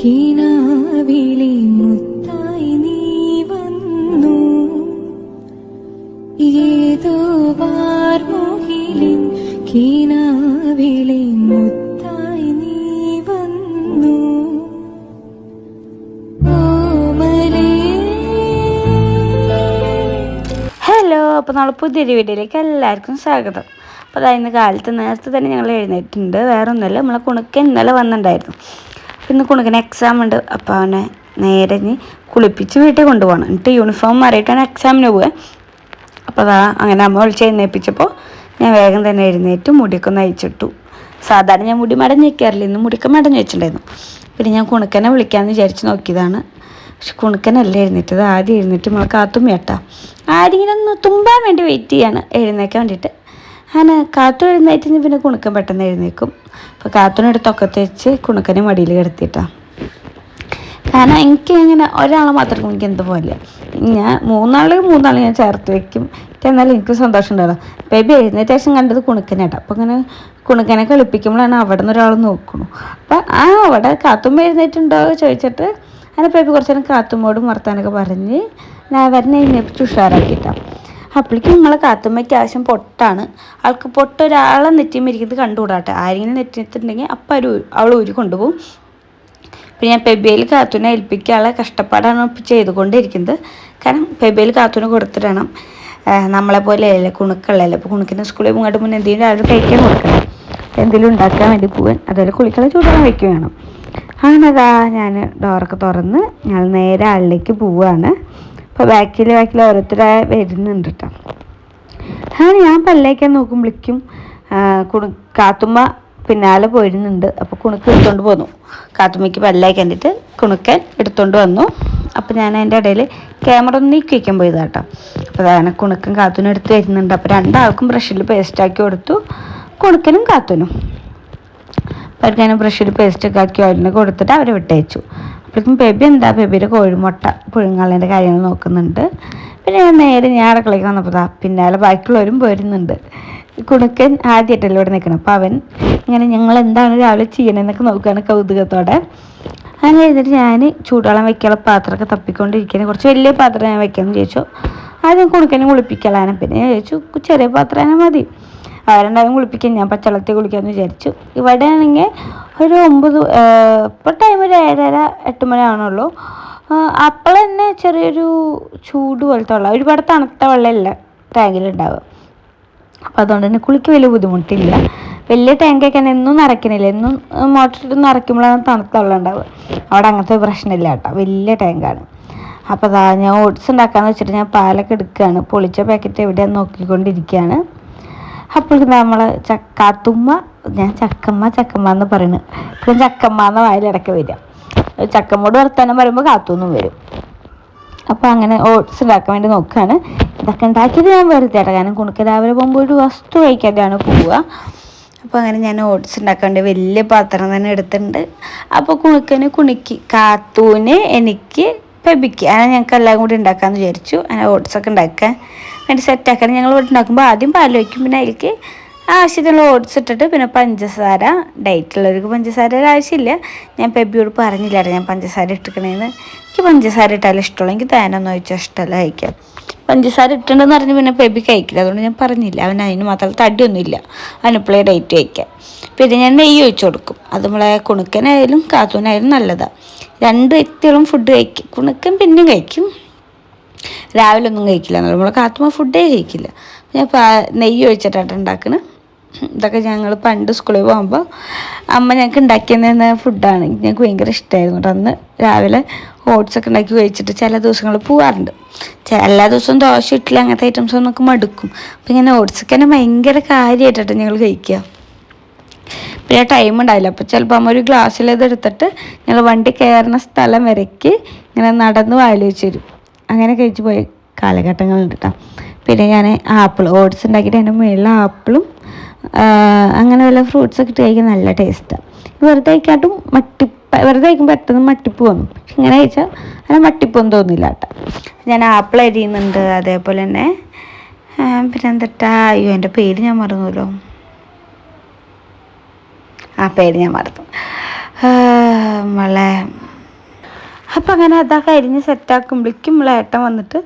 കിനാവിലെ മുത്തായി നീ വന്നു. ഏതോ വാർമുകിലിൻ കിനാവിലെ മുത്തായി നീ വന്നു. ഹലോ അപ്പോൾ നമ്മൾ പുതിയൊരു വീഡിയോയിലേക്ക് എല്ലാവർക്കും സ്വാഗതം. അപ്പോൾ അതായത് കാലത്ത് നേരത്തെ തന്നെ ഞങ്ങൾ എഴുന്നേറ്റിട്ടുണ്ട്. വേറെ ഒന്നുമല്ല നമ്മളെ കുണുക്ക് ഇന്നലെ വന്നിട്ടുണ്ടായിരുന്നു. ഇന്ന് കുണുക്കിന് എക്സാം ഉണ്ട്. അപ്പോൾ അവനെ നേരെ കുളിപ്പിച്ച് വീട്ടിൽ കൊണ്ടുപോകണം. എന്നിട്ട് യൂണിഫോം മാറിയിട്ടാണ് എക്സാമിന് പോവുക അപ്പോൾ അതാ അങ്ങനെ അമ്മ വിളിച്ച് എഴുന്നേൽപ്പിച്ചപ്പോൾ ഞാൻ വേഗം തന്നെ എഴുന്നേറ്റ് മുടിയൊക്കെ നയിച്ചിട്ടു സാധാരണ ഞാൻ മുടി മടഞ്ഞ് വയ്ക്കാറില്ല ഇന്ന് മുടിയൊക്കെ മടഞ്ഞ് വെച്ചിട്ടുണ്ടായിരുന്നു. പിന്നെ ഞാൻ കുണുക്കനെ വിളിക്കാമെന്ന് വിചാരിച്ച് നോക്കിയതാണ്. പക്ഷെ കുണുക്കനല്ല എഴുന്നേറ്റത്. ആദ്യം എഴുന്നേറ്റ് നമ്മൾ കാത്തും വേട്ടാ. ആരെങ്കിലും ഒന്ന് തുമ്പാൻ വേണ്ടി വെയിറ്റ് ചെയ്യാണ്. എഴുന്നേക്കാൻ വേണ്ടിയിട്ട്. അങ്ങനെ കാത്തു എഴുന്നേറ്റ് പിന്നെ കുണുക്കൻ പെട്ടെന്ന് എഴുന്നേക്കും. അപ്പോൾ കാത്തുനെടുത്തൊക്കത്ത് വെച്ച് കുണുക്കനെ മടിയിൽ കിടത്തിയിട്ടാണ് കാരണം എനിക്ക് ഇങ്ങനെ ഒരാളെ മാത്രം എനിക്ക് എന്ത് പോലെ ഞാൻ മൂന്നാൾ മൂന്നാൾ ഞാൻ ചേർത്ത് വെക്കും. എന്നാലും എനിക്ക് സന്തോഷം ഉണ്ടാവും ബേബി എഴുന്നേറ്റ ശേഷം കണ്ടത് കുണുക്കനാട്ടോ അപ്പോൾ ഇങ്ങനെ കുണുക്കനെ കളിപ്പിക്കുമ്പോഴാണ് അവിടെ നിന്ന് ഒരാൾ നോക്കണു. അപ്പം ആ അവിടെ കാത്തുമ്മ എഴുന്നേറ്റുണ്ടോ ചോദിച്ചിട്ട് അങ്ങനെ ബേബി കുറച്ച് നേരം കാത്തുമ്മോടും വർത്താനൊക്കെ പറഞ്ഞ് ഞാൻ അവരെന്നെ എഴുന്നേപ്പിച്ച് ഉഷാറാക്കിയിട്ടാണ് അപ്പോഴേക്കും നിങ്ങളെ കാത്തുമ്മയ്ക്ക് ആവശ്യം പൊട്ടാണ്. ആൾക്ക് പൊട്ട ഒരാളെ നെറ്റിമിരിക്കുന്നത് കണ്ടുകൂടാട്ടെ. ആരെങ്കിലും നെറ്റിനെത്തിണ്ടെങ്കിൽ അപ്പം ഒരു അവൾ ഊരി കൊണ്ടുപോകും. പിന്നെ ഞാൻ പെബിയിൽ കാത്തുനെ ഏൽപ്പിക്കാനുള്ള കഷ്ടപ്പാടാണ് ഇപ്പം ചെയ്തുകൊണ്ടിരിക്കുന്നത്. കാരണം പെബിയിൽ കാത്തുനെ കൊടുത്തിടണം. നമ്മളെ പോലെ അല്ലേ? കുണുക്കളല്ലേ അപ്പോൾ കുണുക്കിന്റെ സ്കൂളിൽ മുങ്ങോട്ട് മുന്നേ എന്തെങ്കിലും രാവിലെ കഴിക്കാൻ കൊടുക്കണം. എന്തെങ്കിലും ഉണ്ടാക്കാൻ വേണ്ടി പോവാൻ അതുപോലെ കുളിക്കള ചൂടാൻ വയ്ക്കുക വേണം. അങ്ങനെ അതാ ഞാൻ ഡോറൊക്കെ തുറന്ന് ഞങ്ങൾ നേരെ ആളിലേക്ക് പോവുകയാണ്. അപ്പോൾ ബാക്കിൽ ബാക്കിൽ ഓരോരുത്തരായി വരുന്നുണ്ട് കേട്ടോ അങ്ങനെ ഞാൻ പല്ലേക്കാൻ നോക്കുമ്പോഴേക്കും കുണു കാത്തുമ്മ പിന്നാലെ പോയിരുന്നുണ്ട്. അപ്പോൾ കുണുക്ക് എടുത്തോണ്ട് പോന്നു. കാത്തുമ്മയ്ക്ക് പല്ലേക്കാൻ കണ്ടിട്ട് കുണുക്കൻ എടുത്തോണ്ട് വന്നു. അപ്പോൾ ഞാൻ അതിന്റെ ഇടയിൽ ക്യാമറ ഒന്ന് നീക്കി വയ്ക്കാൻ പോയത് കേട്ടോ അപ്പോൾ അതാണ് കുണുക്കും കാത്തുനും എടുത്ത് വരുന്നുണ്ട് അപ്പോൾ രണ്ടാൾക്കും ബ്രഷിൽ പേസ്റ്റാക്കി കൊടുത്തു. കുണുക്കനും കാത്തുനും. അവർക്ക് ഞാൻ ബ്രഷിൽ പേസ്റ്റൊക്കെ ആക്കി ഓയിലിന് കൊടുത്തിട്ട് അവരെ വിട്ടയച്ചു. അപ്പോഴേക്കും ബേബി എന്താ ബേബിയുടെ കോഴിമുട്ട പുഴുങ്ങാളിന്റെ കാര്യങ്ങൾ നോക്കുന്നുണ്ട്. പിന്നെ ഞാൻ നേരെ ഞാൻ അടുക്കളയ്ക്ക് വന്നപ്പോൾ പിന്നാലെ ബാക്കിയുള്ളവരും വരുന്നുണ്ട്. കുണുക്കൻ ആദ്യമായിട്ടല്ലോ ഇവിടെ നിൽക്കണം. അപ്പോൾ അവൻ ഇങ്ങനെ ഞങ്ങൾ എന്താണ് രാവിലെ ചെയ്യണമെന്നൊക്കെ നോക്കുകയാണ് കൗതുകത്തോടെ. അങ്ങനെ കഴിഞ്ഞിട്ട് ഞാൻ ചൂടുവെള്ളം വെക്കാനുള്ള പാത്രമൊക്കെ തപ്പിക്കൊണ്ടിരിക്കുകയാണ്. കുറച്ച് വലിയ പാത്രം ഞാൻ വെക്കാമെന്ന് ചോദിച്ചു ആദ്യം കുണുക്കനെ കുളിപ്പിക്കലാണ്. പിന്നെ ചോദിച്ചു ചെറിയ പാത്രം മതി. അവരുണ്ടാവും കുളിപ്പിക്കാൻ ഞാൻ പച്ചവെള്ളത്തിൽ കുളിക്കാമെന്ന് വിചാരിച്ചു. ഇവിടെ ആണെങ്കിൽ ഒരു ഒമ്പത് ഇപ്പോൾ ടൈം ഒരു ഏഴര എട്ട് മണി ആവണുള്ളൂ. അപ്പോൾ തന്നെ ചെറിയൊരു ചൂട് പോലത്തെ വെള്ളം ഒരുപാട് തണുത്ത വെള്ളമില്ല ടാങ്കിലുണ്ടാവുക. അപ്പോൾ അതുകൊണ്ട് തന്നെ കുളിക്ക് വലിയ ബുദ്ധിമുട്ടില്ല. വലിയ ടാങ്കൊക്കെ എന്നും നിറയ്ക്കണില്ല. എന്നും മോട്ടർ ഇട്ട് നിറയ്ക്കുമ്പോഴാണ് തണുത്ത വെള്ളം ഉണ്ടാവുക. അവിടെ അങ്ങനത്തെ പ്രശ്നമില്ല കേട്ടോ. വലിയ ടാങ്കാണ്. അപ്പോൾ ഞാൻ ഓട്സ് ഉണ്ടാക്കാന്ന് വെച്ചിട്ട് ഞാൻ പാലൊക്കെ എടുക്കുകയാണ്. പൊളിച്ച പാക്കറ്റ് എവിടെയാന്ന് നോക്കിക്കൊണ്ടിരിക്കുകയാണ്. അപ്പോൾ നമ്മൾ ചക്കാത്തുമ്മ ഞാൻ ചക്കമ്മ ചക്കമ്മ എന്ന് പറയുന്നത് ഇപ്പം ചക്കമ്മ എന്ന വായിലിടയ്ക്ക് വരിക. ചക്കമ്മോട് വർത്താനം പറയുമ്പോൾ കാത്തുനിന്നും വരും. അപ്പോൾ അങ്ങനെ ഓട്സ് ഉണ്ടാക്കാൻ വേണ്ടി നോക്കുകയാണ് ഇതൊക്കെ ഉണ്ടാക്കിയത് ഞാൻ വെറുതെ ആട്ടോ കാരണം കുണുക്ക് രാവിലെ പോകുമ്പോൾ ഒരു വസ്തു കഴിക്കാതെയാണ് പോവുക. അപ്പോൾ അങ്ങനെ ഞാൻ ഓട്സ് ഉണ്ടാക്കാൻ വേണ്ടി വലിയ പാത്രം തന്നെ എടുത്തിട്ടുണ്ട്. അപ്പോൾ കുണുക്കന് കുണുക്കി കാത്തൂന് എനിക്ക് പെബിക്ക്. അങ്ങനെ ഞങ്ങൾക്ക് എല്ലാം കൂടി ഉണ്ടാക്കാമെന്ന് വിചാരിച്ചു. അങ്ങനെ ഓട്സൊക്കെ ഉണ്ടാക്കാൻ വേണ്ടി സെറ്റാക്കാൻ ഞങ്ങൾ ഉണ്ടാക്കുമ്പോൾ ആദ്യം പാൽ വയ്ക്കും പിന്നെ അതിലേക്ക് ആവശ്യത്തിനുള്ള ഓട്സ് ഇട്ടിട്ട് പിന്നെ പഞ്ചസാര ഡയറ്റ് ഉള്ളവർക്ക് പഞ്ചസാര ആവശ്യമില്ല. ഞാൻ പെബിയോട് പറഞ്ഞില്ലായിരുന്നു ഞാൻ പഞ്ചസാര ഇട്ടിക്കണേന്ന് എനിക്ക് പഞ്ചസാര ഇട്ടാലും ഇഷ്ടമുള്ളൂ. എനിക്ക് തേനൊന്നും ചോദിച്ചാൽ ഇഷ്ടമല്ല കഴിക്കാം പഞ്ചസാര ഇട്ടുണ്ടെന്ന് പറഞ്ഞ് പിന്നെ പെബി കഴിക്കില്ല. അതുകൊണ്ട് ഞാൻ പറഞ്ഞില്ല. അവൻ അതിന് മാത്രം തടിയൊന്നുമില്ല. അവനിപ്പോഴേ ഡയറ്റ് കഴിക്കാം പിന്നെ ഞാൻ നെയ്യ് ഒഴിച്ചു കൊടുക്കും. അത് നമ്മളെ കുണുക്കനായാലും കാത്തൂനായാലും നല്ലതാണ് രണ്ട് വ്യക്തികളും ഫുഡ് കഴിക്കും. കുണുക്കൻ പിന്നെയും കഴിക്കും. രാവിലെ ഒന്നും കഴിക്കില്ല എന്നുള്ളത് നമ്മൾ കാത്തുമ്പോൾ ഫുഡേ കഴിക്കില്ല. ഞാൻ നെയ്യ് ഒഴിച്ചിട്ടാണ് ഉണ്ടാക്കുന്നത് ഇതൊക്കെ ഞങ്ങൾ പണ്ട് സ്കൂളിൽ പോകുമ്പോൾ അമ്മ ഞങ്ങൾക്ക് തന്ന ഫുഡാണ് ഞങ്ങൾക്ക് ഭയങ്കര ഇഷ്ടമായിരുന്നു കേട്ടോ. അന്ന് രാവിലെ ഓട്സ് ഒക്കെ ഉണ്ടാക്കി കഴിച്ചിട്ട് ചില ദിവസങ്ങൾ പോവാറുണ്ട്. ചെ- എല്ലാ ദിവസവും ദോശ ഇട്ടില്ല അങ്ങനത്തെ ഐറ്റംസ് ഒന്നൊക്കെ മടുക്കും. അപ്പം ഇങ്ങനെ ഓട്സൊക്കെ തന്നെ ഭയങ്കര കാര്യമായിട്ടാണ് ഞങ്ങൾ കഴിക്കുക പിന്നെ ടൈം ഉണ്ടാവില്ല. അപ്പോൾ ചിലപ്പോൾ അമ്മ ഒരു ഗ്ലാസ്സിൽ എടുത്തിട്ട് ഞങ്ങൾ വണ്ടി കയറുന്ന സ്ഥലം വരയ്ക്ക് ഇങ്ങനെ നടന്ന് വായിൽ വെച്ച് തരും. അങ്ങനെ കഴിച്ച് പോയ കാലഘട്ടങ്ങളുണ്ട് കേട്ടോ പിന്നെ ഞാൻ ആപ്പിൾ ഓട്സ് ഉണ്ടാക്കിയിട്ട് അതിന്റെ മുകളിൽ ആപ്പിളും അങ്ങനെ വല്ല ഫ്രൂട്ട്സ് ഒക്കെ ഇട്ട് കഴിക്കാൻ നല്ല ടേസ്റ്റാണ് വെറുതെ കഴിക്കാട്ടും മട്ടി വെറുതെ കഴിക്കുമ്പോൾ പെട്ടെന്ന് മട്ടിപ്പ് വന്നു. പക്ഷെ ഇങ്ങനെ കഴിച്ചാൽ അങ്ങനെ മട്ടിപ്പൊന്നും തോന്നില്ല കേട്ടോ ഞാൻ ആപ്പിൾ അരിയുന്നുണ്ട് അതേപോലെ തന്നെ. പിന്നെ എന്തിട്ടാ അയ്യോ എന്റെ പേര് ഞാൻ മറന്നുല്ലോ. ആ പേര് ഞാൻ മറന്നു. നമ്മളെ അപ്പം അങ്ങനെ അതൊക്കെ അരിഞ്ഞ് സെറ്റാക്കുമ്പോഴേക്കും ഏട്ടൻ വന്നിട്ട്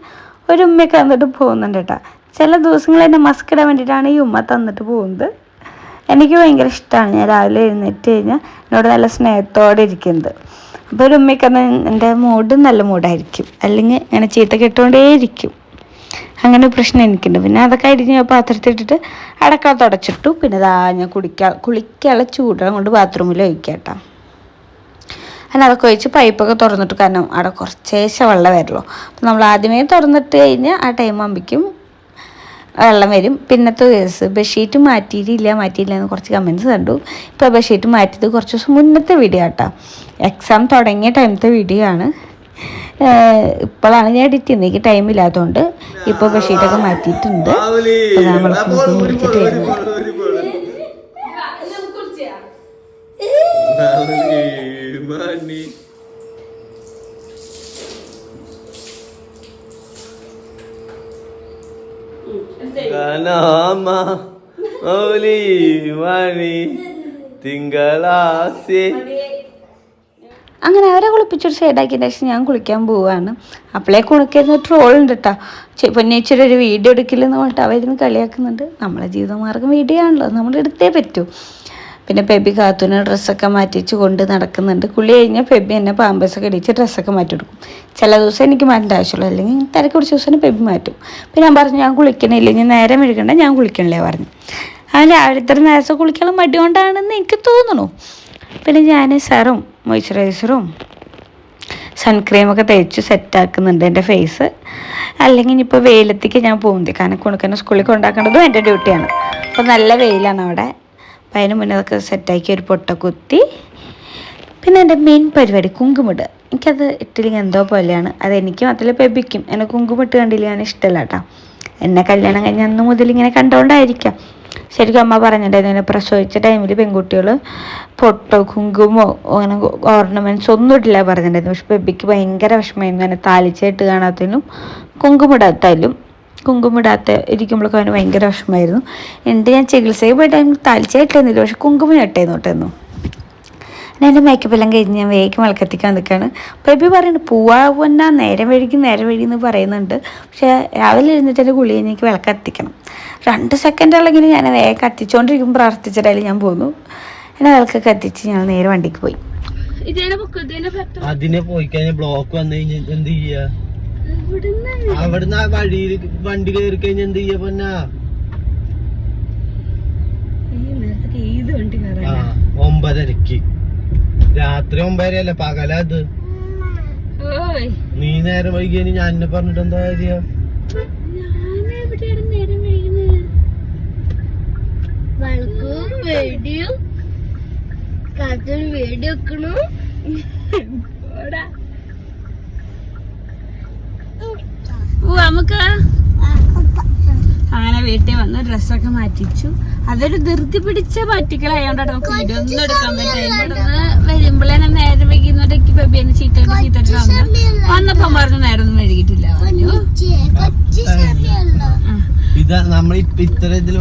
ഒരു ഉമ്മയൊക്കെ തന്നിട്ട് പോകുന്നുണ്ട് കേട്ടോ ചില ദിവസങ്ങൾ എന്നെ മസ്ക് ഇടാൻ വേണ്ടിയിട്ടാണ് ഈ ഉമ്മ തന്നിട്ട് പോകുന്നത്. എനിക്ക് ഭയങ്കര ഇഷ്ടമാണ് ഞാൻ രാവിലെ എഴുന്നേറ്റ് കഴിഞ്ഞാൽ എന്നോട് നല്ല സ്നേഹത്തോടെ ഇരിക്കുന്നത്. അപ്പോൾ ഒരു ഉമ്മയ്ക്ക് എന്റെ മൂഡ് നല്ല മൂഡായിരിക്കും അല്ലെങ്കിൽ ഇങ്ങനെ ചീത്ത കെട്ടുകൊണ്ടേ ഇരിക്കും അങ്ങനെ പ്രശ്നം എനിക്കുണ്ട്. പിന്നെ അതൊക്കെ അരിഞ്ഞ് പാത്രത്തിട്ടിട്ട് അടക്കള തുടച്ചിട്ടു പിന്നെ ദാ ഞാൻ കുടിക്കാ കുളിക്കാനുള്ള ചൂടുവെള്ളം കൊണ്ട് ബാത്റൂമിൽ ഒഴിക്കാം കേട്ടോ അങ്ങനെ അതൊക്കെ ഒഴിച്ച് പൈപ്പൊക്കെ തുറന്നിട്ട്. കാരണം അവിടെ കുറച്ചേശേ വെള്ളം വരുള്ളൂ. അപ്പോൾ നമ്മൾ ആദ്യമേ തുറന്നിട്ട് കഴിഞ്ഞാൽ ആ ടൈം ആകുമ്പോഴേക്കും വെള്ളം വരും. പിന്നത്തെ ദിവസം ബെഡ്ഷീറ്റ് മാറ്റിയിട്ടില്ല മാറ്റിയില്ല എന്ന് കുറച്ച് കമൻസ് കണ്ടു. ഇപ്പോൾ ബെഡ്ഷീറ്റ് മാറ്റിയത് കുറച്ച് ദിവസം മുന്നത്തെ വീഡിയോ കേട്ടോ എക്സാം തുടങ്ങിയ ടൈമത്തെ വീഡിയോ ആണ്. ഇപ്പോഴാണ് ഞാൻ എഡിറ്റ് ചെയ്യുന്നത്. എനിക്ക് ടൈം ഇല്ലാത്തതുകൊണ്ട് ഇപ്പോൾ ബെഡ്ഷീറ്റൊക്കെ മാറ്റിയിട്ടുണ്ട്. അപ്പോൾ നമ്മൾ വരുന്നുണ്ട് കനാമ മൗലി മണി തിങ്കളാസി അങ്ങനെ അവരെ കുളിപ്പിച്ചൊരു സൈഡാക്കിയതിന് ശേഷം ഞാൻ കുളിക്കാൻ പോവുകയാണ് അപ്പോഴേ കുണുക്കുന്ന ട്രോൾ ഉണ്ട് കേട്ടോ പൊന്നേച്ചൊരു ഒരു വീഡിയോ എടുക്കില്ലെന്ന് പറഞ്ഞിട്ട് അവരിന്ന് കളിയാക്കുന്നുണ്ട്. നമ്മളെ ജീവിതമാർഗം വീഡിയോ ആണല്ലോ നമ്മൾ എടുത്തേ പറ്റൂ. പിന്നെ പെബി കാത്തുവിന് ഡ്രസ്സൊക്കെ മാറ്റിച്ച് കൊണ്ട് നടക്കുന്നുണ്ട്. കുളി കഴിഞ്ഞാൽ പെബി എന്നെ പാമ്പസൊക്കെ ഇടിച്ച് ഡ്രസ്സൊക്കെ മാറ്റി കൊടുക്കും ചില ദിവസം എനിക്ക് മാറ്റേണ്ട ആവശ്യമുള്ളൂ. അല്ലെങ്കിൽ തിരക്ക് പിടിച്ച ദിവസം പെബി മാറ്റും. പിന്നെ ഞാൻ പറഞ്ഞു ഞാൻ കുളിക്കണില്ല. ഇനി നേരം മെഴുകണ്ട ഞാൻ കുളിക്കണില്ലേ പറഞ്ഞു. അവൻ രാവിലെ ഇത്ര നേരത്തെ കുളിക്കണം മടി കൊണ്ടാണെന്ന് എനിക്ക് തോന്നുന്നു. പിന്നെ ഞാൻ സെറും മോയ്സ്ചറൈസറും സൺക്രീമൊക്കെ തേച്ച് സെറ്റാക്കുന്നുണ്ട് എന്റെ ഫേസ് അല്ലെങ്കിൽ ഇനിയിപ്പോൾ വെയിലത്തേക്ക് ഞാൻ പോകുന്നത്. കാരണം കുണുക്കനെ സ്കൂളിൽ കൊണ്ടാക്കേണ്ടതും എന്റെ ഡ്യൂട്ടിയാണ് അപ്പോൾ നല്ല വെയിലാണ് അവിടെ. അപ്പോൾ അതിന് മുന്നേ അതൊക്കെ സെറ്റാക്കി ഒരു പൊട്ട കുത്തി. പിന്നെ എന്റെ മെയിൻ പരിപാടി കുങ്കുമിടുക. എനിക്കത് ഇട്ടില്ലെങ്കിൽ എന്തോ പോലെയാണ്. അത് എനിക്ക് മാത്രമല്ല പെബിക്കും എന്നെ കുങ്കുമിട്ട് കണ്ടില്ല ഞാൻ ഇഷ്ടമല്ല കേട്ടോ എന്നെ കല്യാണം കഴിഞ്ഞ അന്ന് മുതൽ ഇങ്ങനെ കണ്ടുകൊണ്ടായിരിക്കാം ശരിക്കും അമ്മ പറഞ്ഞിട്ടുണ്ടായിരുന്നു എന്നെ പ്രസവിച്ച ടൈമിൽ പെൺകുട്ടികൾ പൊട്ടോ കുങ്കുമോ അങ്ങനെ ഓർണമെന്റ്സ് ഒന്നും ഇട്ടില്ല പറഞ്ഞിട്ടുണ്ടായിരുന്നു. പക്ഷെ ബെബിക്ക് ഭയങ്കര വിഷമമായിരുന്നു. എന്നെ താലിച്ചായിട്ട് കാണാത്തതിനും കുങ്കുമിടാത്തതിലും കുങ്കുമിടാത്ത ഇരിക്കുമ്പോഴൊക്കെ അവന് ഭയങ്കര വിഷമമായിരുന്നു. എന്നിട്ട് ഞാൻ ചികിത്സയ്ക്ക് പോയിട്ട് താലിച്ചായിട്ടിരുന്നില്ല പക്ഷെ കുങ്കുമം ഇട്ടേന്ന് ഞാൻ എന്റെ മേക്കപ്പ് എല്ലാം കഴിഞ്ഞ് ഞാൻ വേഗം വിളക്കത്തിക്കാൻ നിൽക്കുകയാണ്. ബേബി പറയുന്നുണ്ട് പൂവാകുന്ന നേരം വഴിക്കും നേരം വഴി എന്ന് പറയുന്നുണ്ട്. പക്ഷേ രാവിലെ എഴുന്നിട്ട് എന്റെ ഗുളി എനിക്ക് വിളക്ക് കത്തിക്കണം രണ്ട് സെക്കൻഡ് അല്ലെങ്കിൽ ഞാൻ വേഗം കത്തിച്ചുകൊണ്ടിരിക്കും പ്രാർത്ഥിച്ചിട്ടായാലും ഞാൻ പോന്നു. എന്നെ വിളക്ക് കത്തിച്ച് ഞാൻ നേരെ വണ്ടിക്ക് പോയി. അതിനെ പോയി കഴിഞ്ഞാൽ ബ്ലോക്ക് വന്നു കഴിഞ്ഞാൽ എന്ത് ചെയ്യാ? അവിടുന്ന്? ആ വഴിയിൽ വണ്ടി കയറി കഴിഞ്ഞാ എന്ത് ചെയ്യാ പൊന്നാ? ഒമ്പതരക്ക്. രാത്രി ഒമ്പതര അല്ല പകലാ അത് നീ നേരം വൈകിയ ഞാൻ എന്നെ പറഞ്ഞിട്ട് എന്താ കാര്യം? വീഡിയോ കാത്തൊരു വീഡിയോ വെക്കണു നമുക്ക്. അങ്ങനെ വീട്ടിൽ വന്ന് ഡ്രസ്സൊക്കെ മാറ്റിച്ചു. അതൊരു ധൃതി പിടിച്ച പറ്റിക്കലായോണ്ടാണ് നമുക്ക് വീഡിയോ ഒന്നും എടുക്കാൻ പറ്റില്ല. ഇവിടുന്ന് വരുമ്പോഴേ നേരം വൈകുന്നേരക്ക് ബേബിനെ ചീത്ത ചീത്തട്ട് വന്നു. വന്നപ്പോ പറഞ്ഞു നേരം ഒന്നും വൈകിട്ടില്ല. ഇതാ നമ്മൾ ഇത്ര ഇതിൽ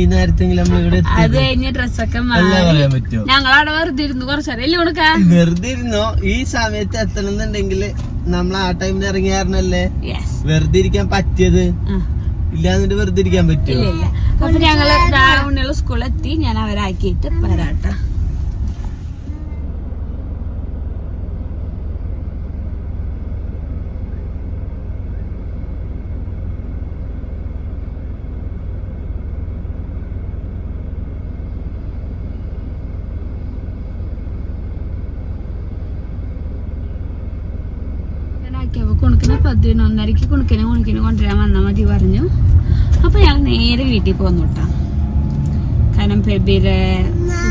ഈ നേരത്തെങ്കിലും നമ്മൾ ഇവിടെ അത് എത്തിയത്. കഴിഞ്ഞ് ഡ്രസ്സൊക്കെ അല്ല മാറി. പറയാൻ പറ്റുമോ? ഞങ്ങളവിടെ വെറുതെ ഇരുന്നു. കുറച്ചേരം ഇല്ല കൊടുക്കാ വെറുതെ ഇരുന്നോ? ഈ സമയത്ത് എത്തണമെന്നുണ്ടെങ്കിൽ നമ്മൾ ആ ടൈമിൽ ഇറങ്ങിയായിരുന്നല്ലേ? വെറുതെ ഇരിക്കാൻ പറ്റിയത്? ഇല്ലാന്നിട്ട് വെറുതെ ഇരിക്കാൻ പറ്റുമോ ഇല്ല അപ്പൊ ഞങ്ങൾ സ്കൂളിലെത്തി ഞാൻ അവരാക്കിയിട്ട് വരാട്ടോ ഞാനാക്കിയപ്പോ കുണുക്കിനെ പതിനൊന്നരക്ക് കുണുക്കിനെ കുണുക്കിനെ കൊണ്ടുവരാൻ വന്നാൽ മതി പറഞ്ഞു. അപ്പൊ ഞാൻ നേരെ വീട്ടിൽ പോന്നു കേട്ടാ. കാരണം പെബിയിലെ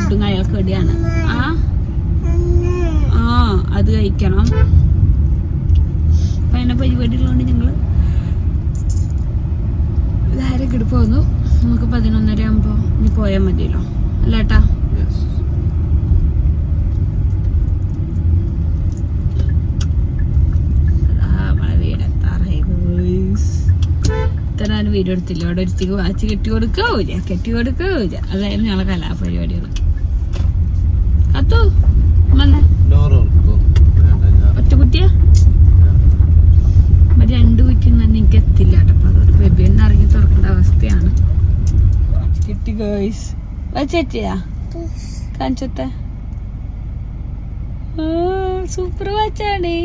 ഫുഡും കാര്യങ്ങളൊക്കെ ഇവിടെയാണ്. ആ? ആ അത് കഴിക്കണം. അപ്പൊ അതിനെ പരിപാടി ഉള്ളതുകൊണ്ട് ഞങ്ങൾ ധാരക്കിട്ട് പോന്നു? നമുക്ക് പതിനൊന്നര ആകുമ്പോ ഇനി പോയാൽ മതിയല്ലോ. അല്ലേട്ടാ ഇവിടെ എടുത്തില്ല ഇവിടെ ഒരുത്തിക്ക് വാച്ച് കെട്ടി കൊടുക്കൂല കെട്ടി കൊടുക്കൂല അതായിരുന്നു ഞങ്ങളെ കലാപരിപാടികൾ. കത്തു ഒറ്റ കുട്ടിയാ? രണ്ട് കുറ്റിയും തന്നെ എനിക്ക് എത്തില്ല കേട്ടപ്പോ അതുകൊണ്ട് ബെബിന്ന് ഇറങ്ങി തുറക്കേണ്ട അവസ്ഥയാണ്. കിട്ടി ഗേൾസ് വച്ചെത്തിയാ കാണിച്ചത്തെ സൂപ്പർ വാച്ചാണേ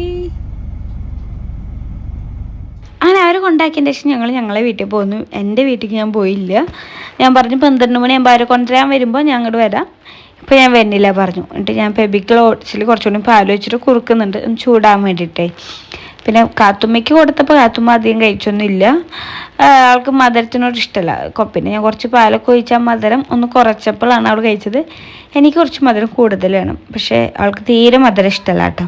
അങ്ങനെ അവർ കൊണ്ടാക്കിയതിന്റെ ശേഷം ഞങ്ങൾ ഞങ്ങളെ വീട്ടിൽ പോന്നു. എന്റെ വീട്ടിലേക്ക് ഞാൻ പോയില്ല. ഞാൻ പറഞ്ഞു പന്ത്രണ്ട് മണിയാകുമ്പോൾ അവരെ കൊണ്ടുവരാൻ വരുമ്പോൾ ഞാൻ അങ്ങോട്ട് വരാം. ഇപ്പോൾ ഞാൻ വരുന്നില്ല പറഞ്ഞു. എന്നിട്ട് ഞാൻ പെബിക്കിൾ ഓട്സിൽ കുറച്ചുകൂടി പാൽ വെച്ചിട്ട് കുറുക്കുന്നുണ്ട്. ചൂടാൻ വേണ്ടിയിട്ടേ പിന്നെ കാത്തുമ്മയ്ക്ക് കൊടുത്തപ്പോൾ കാത്തുമ്മ അധികം കഴിച്ചൊന്നുമില്ല. ആൾക്ക് മധുരത്തിനോട് ഇഷ്ടമല്ല പിന്നെ ഞാൻ കുറച്ച് പാലൊക്കെ ഒഴിച്ചാൽ മധുരം ഒന്ന് കുറച്ചപ്പോഴാണ് അവൾ കഴിച്ചത്. എനിക്ക് കുറച്ച് മധുരം കൂടുതൽ വേണം. പക്ഷേ അവൾക്ക് തീരെ മധുരം ഇഷ്ടമല്ല കേട്ടോ.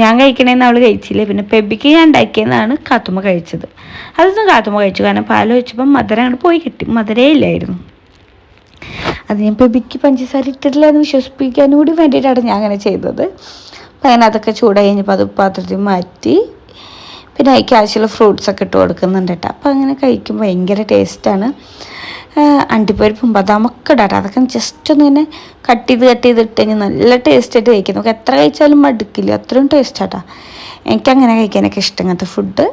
ഞാൻ കഴിക്കണേന്ന് അവൾ കഴിച്ചില്ല? പിന്നെ പെബിക്ക് ഞാൻ ഉണ്ടാക്കിയെന്നാണ് കാത്തുമ്മ കഴിച്ചത്. അതൊന്നും കാത്തുമ്മ കഴിച്ചു. കാരണം പാൽ ഒഴിച്ചപ്പോൾ മധുരം അങ്ങോട്ട് പോയി കിട്ടി. മധുരേ ഇല്ലായിരുന്നു. അത് ഞാൻ പെബിക്ക് പഞ്ചസാര ഇട്ടിട്ടില്ല എന്ന് വിശ്വസിപ്പിക്കാൻ കൂടി വേണ്ടിയിട്ടാണ് ഞാൻ അങ്ങനെ ചെയ്തത്. അപ്പം അങ്ങനെ അതൊക്കെ ചൂടായി കഴിഞ്ഞപ്പോൾ അത് പാത്രത്തിൽ മാറ്റി. പിന്നെ അതിക്ക് ആവശ്യമുള്ള ഫ്രൂട്ട്സൊക്കെ ഇട്ട് കൊടുക്കുന്നുണ്ട് കേട്ടോ. അപ്പം അങ്ങനെ കഴിക്കുമ്പോൾ ഭയങ്കര ടേസ്റ്റാണ് അണ്ടിപ്പരിപ്പും ബദാമൊക്കെ ഇടാം. ട്ടോ. അതൊക്കെ ജസ്റ്റ് ഒന്ന് ഇങ്ങനെ കട്ട് ചെയ്ത് കട്ട് ചെയ്ത് നല്ല ടേസ്റ്റായിട്ട് കഴിക്കും. നമുക്ക് എത്ര കഴിച്ചാലും മടുക്കില്ല. അത്രയും ടേസ്റ്റാട്ടാ എനിക്കങ്ങനെ കഴിക്കാനൊക്കെ ഇഷ്ടം ഫുഡ്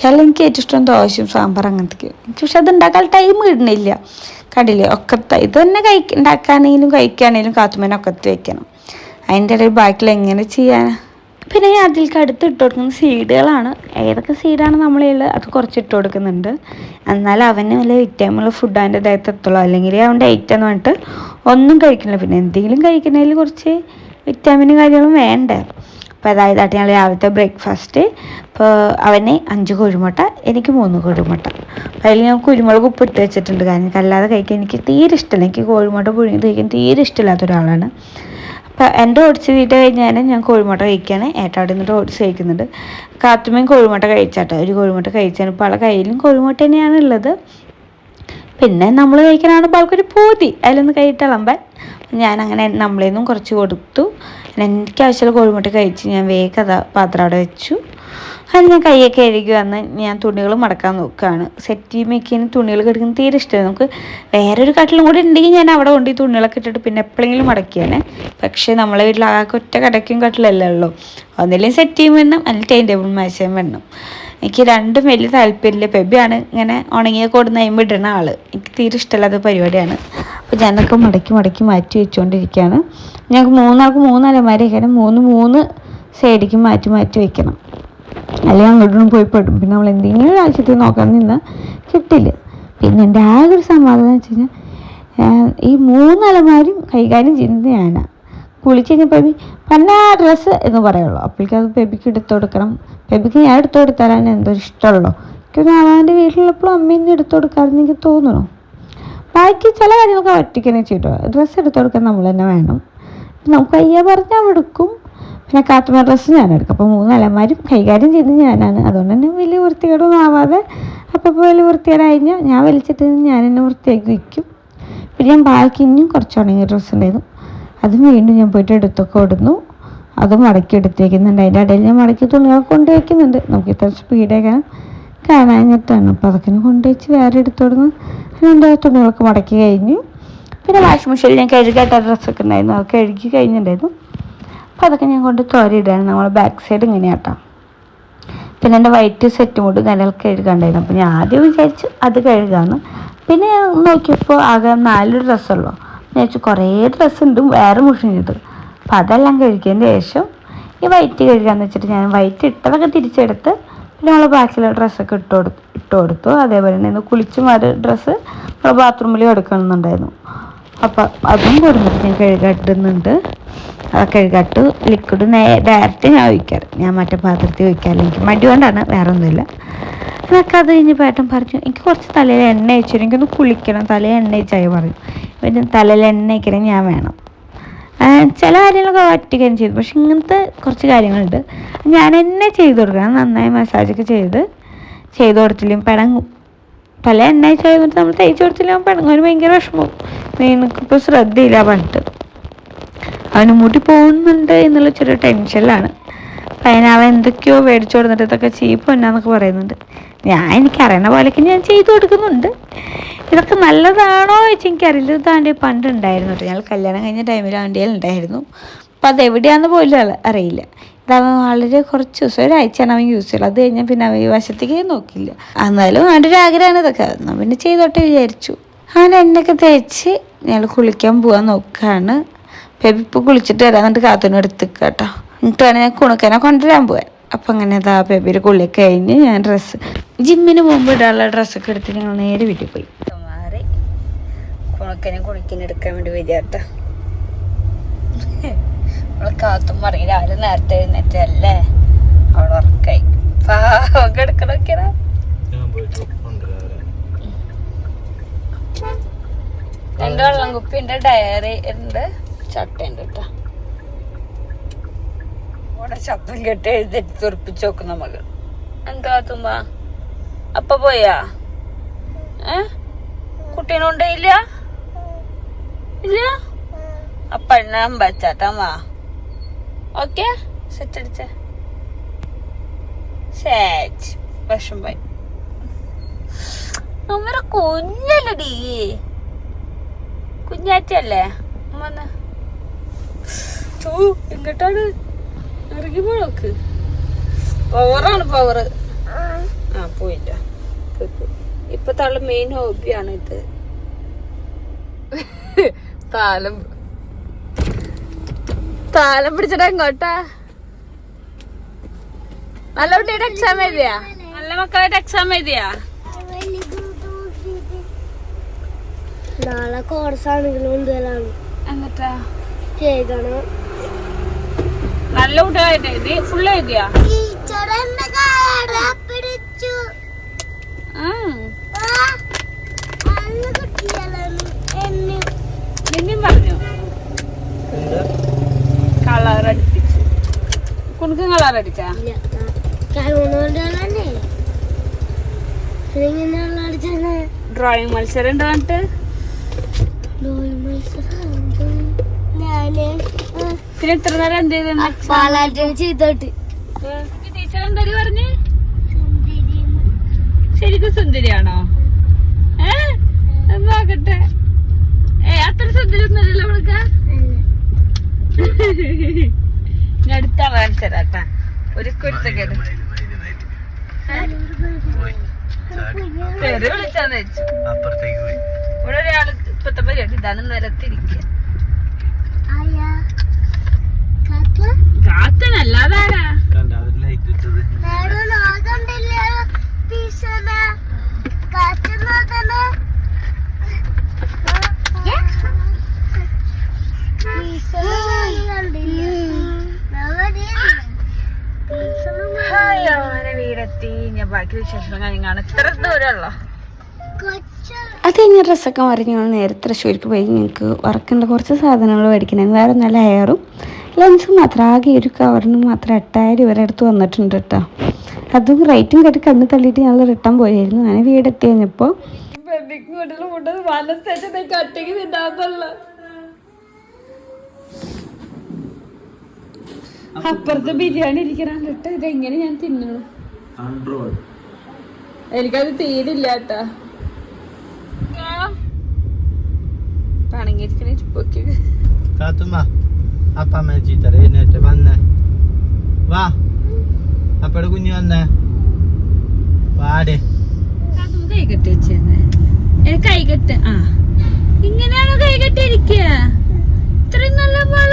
കേരളം എനിക്ക് ഏറ്റവും ഇഷ്ടം ദോശയും സാമ്പാർ അങ്ങനത്തെ എനിക്ക് പക്ഷെ അത് ഉണ്ടാക്കാൻ ടൈം കിട്ടുന്നില്ല കണ്ടില്ലേ ഒക്കത്തെ ഇത് തന്നെ കഴിക്കാൻ ഉണ്ടാക്കാണെങ്കിലും കഴിക്കുകയാണെങ്കിലും കാത്തുമേനെ വെക്കണം. അതിന്റെ ഇടയിൽ ബാക്കിൽ എങ്ങനെ ചെയ്യാനാ? പിന്നെ ഞാൻ അതിലേക്ക് അടുത്ത് ഇട്ട് കൊടുക്കുന്ന സീഡുകളാണ്. ഏതൊക്കെ സീഡാണ് നമ്മളുള്ളത് അത് കുറച്ച് ഇട്ട് കൊടുക്കുന്നുണ്ട്. എന്നാൽ അവന് വല്ല വിറ്റാമിനുള്ള ഫുഡ് അവന്റെ ദേഹത്ത് എത്തുള്ളൂ. അല്ലെങ്കിൽ അവൻ ഡയറ്റ് എന്ന് പറഞ്ഞിട്ട് ഒന്നും കഴിക്കുന്നില്ല. പിന്നെ എന്തെങ്കിലും കഴിക്കുന്നതിൽ കുറച്ച് വിറ്റാമിനും കാര്യങ്ങളും വേണ്ടേ. അപ്പോൾ അതായതായിട്ട് ഞങ്ങൾ രാവിലത്തെ ബ്രേക്ക്ഫാസ്റ്റ് ഇപ്പോൾ അവന് അഞ്ച് കുഴിമുട്ട എനിക്ക് മൂന്ന് കുഴിമുട്ട അപ്പോൾ അതിൽ ഞാൻ കുരുമുളക് ഉപ്പിട്ട് വെച്ചിട്ടുണ്ട്. കാരണം അല്ലാതെ കഴിക്കാൻ എനിക്ക് തീരെ ഇഷ്ടമില്ല എനിക്ക് കോഴിമുട്ട പുഴുങ്ങി കഴിക്കാൻ തീരെ ഇഷ്ടമില്ലാത്ത ഒരാളാണ്. എന്റെ ഓട്സ് വീട്ട് കഴിഞ്ഞാൽ ഞാൻ കോഴിമുട്ട കഴിക്കുകയാണ്. ഏട്ട അവിടെ നിന്നിട്ട് ഓടിച്ച് കഴിക്കുന്നുണ്ട്. കാത്തുമ്മയും കോഴിമുട്ട കഴിച്ചാട്ടോ. ഒരു കോഴിമുട്ട കഴിച്ചാൽ ഇപ്പോൾ ആളെ കയ്യിലും കോഴിമുട്ട തന്നെയാണ് ഉള്ളത്. പിന്നെ നമ്മൾ കഴിക്കാനാണ് ആൾക്കൊരു പൂതി. അതിലൊന്ന് കൈയിട്ടിളമ്പാൻ ഞാൻ അങ്ങനെ നമ്മളെ നിന്നും കുറച്ച് കൊടുത്തു. എനിക്ക് ആവശ്യമുള്ള കോഴിമുട്ട കഴിച്ച് ഞാൻ വേഗം പാത്രം അവിടെ വെച്ചു. അത് ഞാൻ കൈയൊക്കെ കഴുകി വന്ന് ഞാൻ തുണികൾ മടക്കാൻ നോക്കുകയാണ് സെറ്റ് മേക്കിന് തുണികൾ കിടക്കുന്നത് തീരെ ഇഷ്ടമാണ് നമുക്ക് വേറൊരു കട്ടിലും കൂടി ഉണ്ടെങ്കിൽ ഞാൻ അവിടെ കൊണ്ട് ഈ തുണികളൊക്കെ ഇട്ടിട്ട് പിന്നെ എപ്പോഴെങ്കിലും മടക്കിയാണ് പക്ഷേ നമ്മളെ വീട്ടിൽ ആകെ ഒറ്റ കടയ്ക്കും കട്ടിലല്ലേ ഉള്ളൂ. ഒന്നില്ലെങ്കിൽ സെറ്റ് ചെയ്യും വേണം അല്ലെങ്കിൽ ടൈം ടേബിൾ മേശയും വേണം എനിക്ക് രണ്ടും വലിയ താല്പര്യമില്ല. പെബിയാണ് ഇങ്ങനെ ഉണങ്ങിയ കൊടുന്ന് കഴിയുമ്പോൾ ഇടുന്ന ആൾ എനിക്ക് തീരെ ഇഷ്ടമില്ലാത്ത പരിപാടിയാണ്. അപ്പോൾ ഞാനൊക്കെ മടക്കി മടക്കി മാറ്റി വെച്ചുകൊണ്ടിരിക്കുകയാണ് ഞങ്ങൾക്ക് മൂന്നാൾക്ക് മൂന്ന് അലമാരയൊക്കെ മൂന്ന് മൂന്ന് സൈഡിലേക്ക് മാറ്റി മാറ്റി വെക്കണം. അല്ലെങ്കിൽ അങ്ങോട്ടും പോയി പെടും. പിന്നെ നമ്മൾ എന്തെങ്കിലും ആവശ്യത്തിൽ നോക്കാൻ നിന്ന് കിട്ടില്ല. പിന്നെ എന്റെ ആകെ ഒരു സമാധാനം വെച്ച് കഴിഞ്ഞാൽ ഈ മൂന്നലമാരും കൈകാര്യം ചെയ്യുന്നത് ഞാനാണ് കുളിച്ച് കഴിഞ്ഞാൽ ബേബി പന്നാ ഡ്രസ്സ് എന്ന് പറയുള്ളൂ. അപ്പോഴേക്കും അത് ബേബിക്ക് എടുത്തു കൊടുക്കണം. ബേബിക്ക് ഞാൻ എടുത്തു കൊടുത്താലാണ് എന്തോ ഇഷ്ടമുള്ളൂ. എനിക്കൊന്നും അവന്റെ വീട്ടിലുള്ളപ്പോഴും അമ്മയും എടുത്തു കൊടുക്കാമെന്ന് എനിക്ക് തോന്നുന്നു. ബാക്കി ചില കാര്യങ്ങളൊക്കെ ഒറ്റയ്ക്ക് തന്നെ ചെയ്തോ. ഡ്രസ്സ് എടുത്തു കൊടുക്കാൻ നമ്മൾ തന്നെ വേണം. നമുക്ക് അയ്യ പറഞ്ഞാൽ എടുക്കും. പിന്നെ കാത്തുമ ഡ്രസ്സ് ഞാൻ എടുക്കും. അപ്പോൾ മൂന്ന് അലമാരും കൈകാര്യം ചെയ്ത് ഞാനാണ്. അതുകൊണ്ട് തന്നെ വലിയ വൃത്തികേടൊന്നും ആവാതെ അപ്പോൾ വലിയ വൃത്തികേടായിരുന്നു ഞാൻ വലിച്ചിട്ട് ഞാൻ തന്നെ വൃത്തിയാക്കി വയ്ക്കും. പിന്നെ ഞാൻ ബാക്കി ഇനിയും കുറച്ച് ഉണങ്ങിയ ഡ്രസ്സ് ഉണ്ടായിരുന്നു. അത് വീണ്ടും ഞാൻ പോയിട്ട് എടുത്തൊക്കെ ഇടുന്നു അത് മടക്കി എടുത്തേക്കുന്നുണ്ട്. അതിന്റെ ഇടയിൽ ഞാൻ മടക്കി തുണികൾ കൊണ്ട് വയ്ക്കുന്നുണ്ട്. നമുക്ക് ഇത്ര സ്പീഡൊക്കെ കാണാഞ്ഞിട്ടാണ്. അപ്പോൾ അതൊക്കെ ഞാൻ കൊണ്ട് വെച്ച് വേറെ എടുത്തോടുന്നു എന്റെ തുണികളൊക്കെ മടക്കി കഴിഞ്ഞു. പിന്നെ വാഷിംഗ് മെഷീനിൽ ഞാൻ കഴുകാട്ട ഡ്രസ്സൊക്കെ ഉണ്ടായിരുന്നു. അത് കഴുകി കഴിഞ്ഞിട്ടുണ്ടായിരുന്നു. അപ്പോൾ അതൊക്കെ ഞാൻ കൊണ്ട് തോരയിടാണ് നമ്മൾ ബാക്ക് സൈഡ് ഇങ്ങനെയാട്ടോ. പിന്നെ എന്റെ വൈറ്റ് സെറ്റ് മുണ്ട് നിലയ്ക്ക് കഴുകണ്ടായിരുന്നു. അപ്പോൾ ഞാൻ ആദ്യം വിചാരിച്ചു അത് കഴുകാമെന്ന് പിന്നെ നോക്കിയപ്പോൾ ആകെ നാല് ഡ്രസ്സുള്ളൂ വെച്ചു കുറേ ഡ്രസ്സ് ഉണ്ട് വേറെ മുഷിഞ്ഞിട്ട് അപ്പോൾ അതെല്ലാം കഴുകിയതിന് ശേഷം ഈ വൈറ്റ് കഴുകാന്ന് വെച്ചിട്ട് ഞാൻ വൈറ്റ് ഇട്ടതൊക്കെ തിരിച്ചെടുത്ത് പിന്നെ നമ്മൾ ബാക്കിയുള്ള ഡ്രസ്സൊക്കെ ഇട്ട് കൊടുത്തു ഇട്ട് കൊടുത്തു. അതേപോലെ തന്നെ ഇന്ന് കുളിച്ച് മാറി ഡ്രസ്സ് നമ്മൾ ബാത്റൂമിൽ എടുക്കണമെന്നുണ്ടായിരുന്നു. അപ്പം അതും കൊടുത്തിട്ട് ഞാൻ കഴുകട്ടുന്നുണ്ട് ആ കഴുകട്ട് ലിക്വിഡ് നേ ഡയറക്റ്റ് ഞാൻ ഒഴിക്കാറ്. ഞാൻ മറ്റേ പാത്രത്തിൽ ഒഴിക്കാറില്ല. എനിക്ക് മടി കൊണ്ടാണ് വേറെ ഒന്നുമില്ല എന്നൊക്കെ അത് കഴിഞ്ഞ് പേട്ടൻ പറഞ്ഞു എനിക്ക് കുറച്ച് തലയിൽ എണ്ണ അയച്ചു എനിക്കൊന്ന് കുളിക്കണം. തലയിൽ എണ്ണ അയച്ചായി പറഞ്ഞു. പിന്നെ തലയിൽ എണ്ണ അയക്കണം ഞാൻ വേണം. ചില കാര്യങ്ങളൊക്കെ ഒറ്റയ്ക്കും ചെയ്തു പക്ഷെ ഇങ്ങനത്തെ കുറച്ച് കാര്യങ്ങളുണ്ട്. ഞാൻ എന്നെ ചെയ്തു കൊടുക്കണം. നന്നായി മസാജൊക്കെ ചെയ്ത് ചെയ്തു കൊടുത്തില്ലെങ്കിൽ പിണങ്ങും പല എണ്ണ ചെയ്തിട്ട് നമ്മൾ തേച്ച് കൊടുത്തില്ല പെണ്ണുങ്ങന് ഭയങ്കര വിഷമം. എനിക്കിപ്പോൾ ശ്രദ്ധയില്ല പറഞ്ഞിട്ട്. അവന് മുടി പോകുന്നുണ്ട് എന്നുള്ള ചെറിയ ടെൻഷനിലാണ് അപ്പം അവൻ എന്തൊക്കെയോ മേടിച്ചു കൊടുത്തിട്ട് ഇതൊക്കെ ചീപ്പ് എന്നൊക്കെ പറയുന്നുണ്ട്. ഞാൻ എനിക്കറിയണ പോലെയൊക്കെ ഞാൻ ചെയ്തു കൊടുക്കുന്നുണ്ട്. ഇതൊക്കെ നല്ലതാണോ ചോദിച്ചാൽ എനിക്കറിയില്ല. ഇത് പണ്ട് ഉണ്ടായിരുന്നു കേട്ടോ. ഞങ്ങൾ കല്യാണം കഴിഞ്ഞ ടൈമിൽ ആണ്ടിയിൽ ഉണ്ടായിരുന്നു. അപ്പം അത് എവിടെയാണെന്ന് പോലും അറിയില്ല. ഇതവൻ വളരെ കുറച്ച് ദിവസം ഒരാഴ്ചയാണ് അവൻ യൂസ് ചെയ്യുള്ളത് അത് കഴിഞ്ഞാൽ പിന്നെ അവൻ ഈ വശത്തേക്ക് നോക്കില്ല. എന്നാലും അവന്റെ ഒരു ആഗ്രഹമാണ് ഇതൊക്കെ. എന്നാൽ പിന്നെ ചെയ്തോട്ടെ വിചാരിച്ചു. അവൻ എന്നൊക്കെ തേച്ച് ഞങ്ങൾ കുളിക്കാൻ പോകാൻ നോക്കുകയാണ് ബേബി ഇപ്പോൾ കുളിച്ചിട്ട് വരാൻ എന്നിട്ട് കാത്തുനിന്ന് എടുത്ത് കേട്ടോ എന്നിട്ട് വേണം ഞാൻ കുണുക്കനെ കൊണ്ടുവരാൻ പോകാൻ അപ്പം അങ്ങനെ അതാ ബേബിയുടെ കുളിയൊക്കെ കഴിഞ്ഞ് ഞാൻ ഡ്രസ്സ് ജിമ്മിന് മുമ്പ് ഇടാനുള്ള ഡ്രസ്സൊക്കെ എടുത്ത് ഞങ്ങൾ നേരെ വീട്ടിൽ പോയി. മാറി കുണക്കനെ കുണക്കിനെടുക്കാൻ വേണ്ടി വരികട്ടോ അവളെ കാത്തും പറയും. രാവിലെ നേരത്തെ എഴുന്നേറ്റല്ലേ? അവൾ ഉറക്കായി. പാവം രണ്ട് വെള്ളം കുപ്പി ഉണ്ട് ഡയറി ഉണ്ട് ചട്ടയുണ്ട് കേട്ടോ. ഇവിടെ ശബ്ദം കേട്ട് എഴുതി തുറപ്പിച്ച് നോക്കും നമുക്ക് എന്താ തുമ്പ അപ്പ പോയാ? ഏ? കുട്ടീനെ ഇല്ല ഇല്ല? അപ്പ എണ്ണാൻ പറ്റാട്ടമ്മ ഓക്കെ സെറ്റ് അടിച്ച സെറ്റ് വിഷം പോയി കുഞ്ഞല്ലേ കുഞ്ഞല്ലടി. കുഞ്ഞാറ്റല്ലേ അമ്മന്ന് തൂ എങ്ങോട്ടാണ്? പോക്ക് പവറാണ് പവറ് ആ പോയില്ല. ഇപ്പൊ തള്ള ഇപ്പത്തെ ആൾ മെയിൻ ഹോബിയാണ് ഇത് താലം താലം പിടിച്ചിട്ട് എങ്ങോട്ടാ? നല്ല കുട്ടിയുടെ എക്സാം എഴുതിയാ? നല്ല മക്കളായിട്ട് എക്സാം എഴുതിയാ? നാളെ കോഴ്സ് ആണെങ്കിലും എന്നിട്ടാ? നല്ല കുട്ടികളായിട്ട് എഴുതി ഫുൾ എഴുതിയാ? പിടിച്ചു. പറഞ്ഞു. എന്താ? കളർ അടിപ്പിച്ചു കുണുക്കും കളർ അടിച്ചാ ഡ്രോയിങ് മത്സരം ഉണ്ട് പിന്നെ എത്ര നേരം എന്ത് ചെയ്തു ചെയ്തോട്ട്. ടീച്ചർ എന്തായാലും പറഞ്ഞു? ശരിക്കും സുന്ദരിയാണോ? ഏ നോക്കട്ടെ ഏ അത്ര സുന്ദരി ഒന്നുമല്ലല്ലോ ഞാൻ അടുത്ത കാണിച്ചു തരാട്ടാ ഒരു കുരുത്തക്കേട് വിളിച്ചാന്ന് വെച്ചു. ഇവിടെ ഒരാൾ ഇപ്പത്തെ പരിപാടി ഇതാണ് നിരത്തിരിക്കുക ഞാൻ ബാക്കി ഇത്ര ദൂരമുള്ളോ അത് കഴിഞ്ഞ ഡ്രസ്സൊക്കെ മാറി ഞങ്ങൾ നേരെ തൃശ്ശൂർക്ക് പോയി. ഞങ്ങൾക്ക് വറക്കേണ്ട കുറച്ച് സാധനങ്ങൾ മേടിക്കണം. വേറെ നല്ല ഹെയറും ലെൻസും മാത്രം. ആകെ ഒരു കവറിന് മാത്രം എട്ടായിരം രൂപയുടെ അടുത്ത് വന്നിട്ടുണ്ട് കേട്ടോ. അതും റേറ്റും കേട്ട് കണ്ണ് തള്ളിയിട്ട് ഞങ്ങൾ റിട്ടേൺ പോയായിരുന്നു. അങ്ങനെ വീടെത്തി കഴിഞ്ഞപ്പോൾ അപ്പുറത്ത് ബിരിയാണി ഇരിക്കണം കേട്ടോ ഇതെങ്ങനെ ഞാൻ തിന്നണം ആൻഡ്രോയിഡ് എനിക്കത് തീരില്ല കേട്ടാ പണങ്ങിയിരിക്കണേ ചുപ്പൊക്കെ കാത്തുമ്മ അപ്പ അമ്മ ചീത്തറ എഴുന്നേറ്റ് വന്നേ. വാ അപ്പടെ കുഞ്ഞു വന്നേ. വാടേ. കൈ കെട്ടി വെച്ചേന്ന്. ഏ കൈ കെട്ട് ആ. ഇങ്ങനെയാണോ കൈ കെട്ടി ഇരിക്കുക ഇത്രയും നല്ല പോള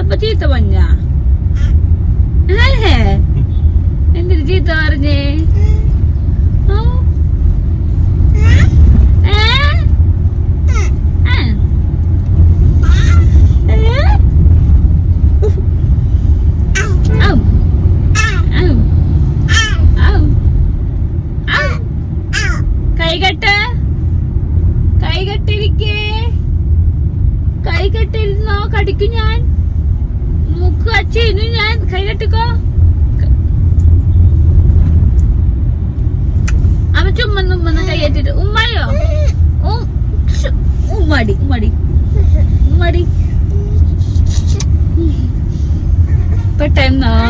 അപ്പൊ ചീത്ത പഞ്ഞ എന്തൊരു ചീത്ത പറഞ്ഞേ. ഏ?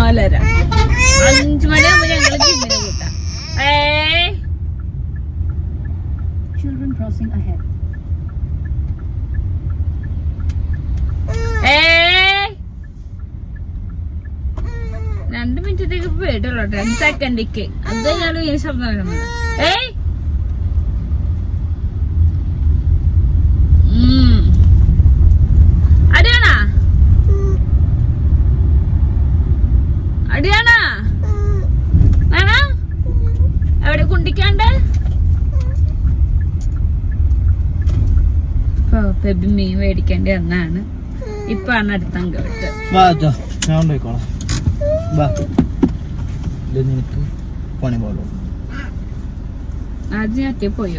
നാലര. അഞ്ചു മണിയാകുമ്പോ ഞങ്ങൾ ജിമ്മിന് കൂട്ടാം. ഏ? Children crossing ahead. രണ്ട് മിനിറ്റത്തേക്ക് പോയിട്ടുള്ളൂ ടെൻ സെക്കൻഡിക്ക് അത് ഞാൻ ഈ ശബ്ദം. ഏയ്? മേടിക്കേണ്ടി എന്നാണ് ഇപ്പൊ ആണ് അടുത്ത അങ്കവിട്ട് ഞാൻ പോയിക്കോളാം വാ. ഇത് നിനക്ക് പണി പോലെ ആദ്യം ഒറ്റ പോയി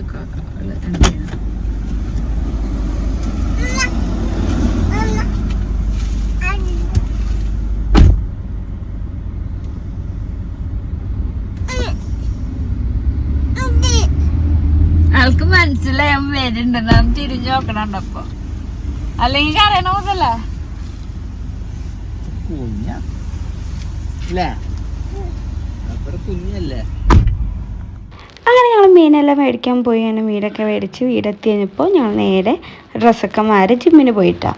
ആൾക്ക് മനസ്സിലായി വരുന്നുണ്ട് നാം തിരിഞ്ഞു നോക്കണുണ്ടപ്പൊ. അല്ലെങ്കിൽ കരയണ മുതല കുഞ്ഞ. അല്ലേ കുഞ്ഞല്ലേ? അങ്ങനെ ഞങ്ങൾ മീനെല്ലാം മേടിക്കാൻ പോയി. അങ്ങനെ മീനൊക്കെ മേടിച്ച് വീടെത്തി കഴിഞ്ഞപ്പോൾ ഞങ്ങൾ നേരെ ഡ്രസ്സൊക്കെ മാറി ജിമ്മിന് പോയിട്ടാണ്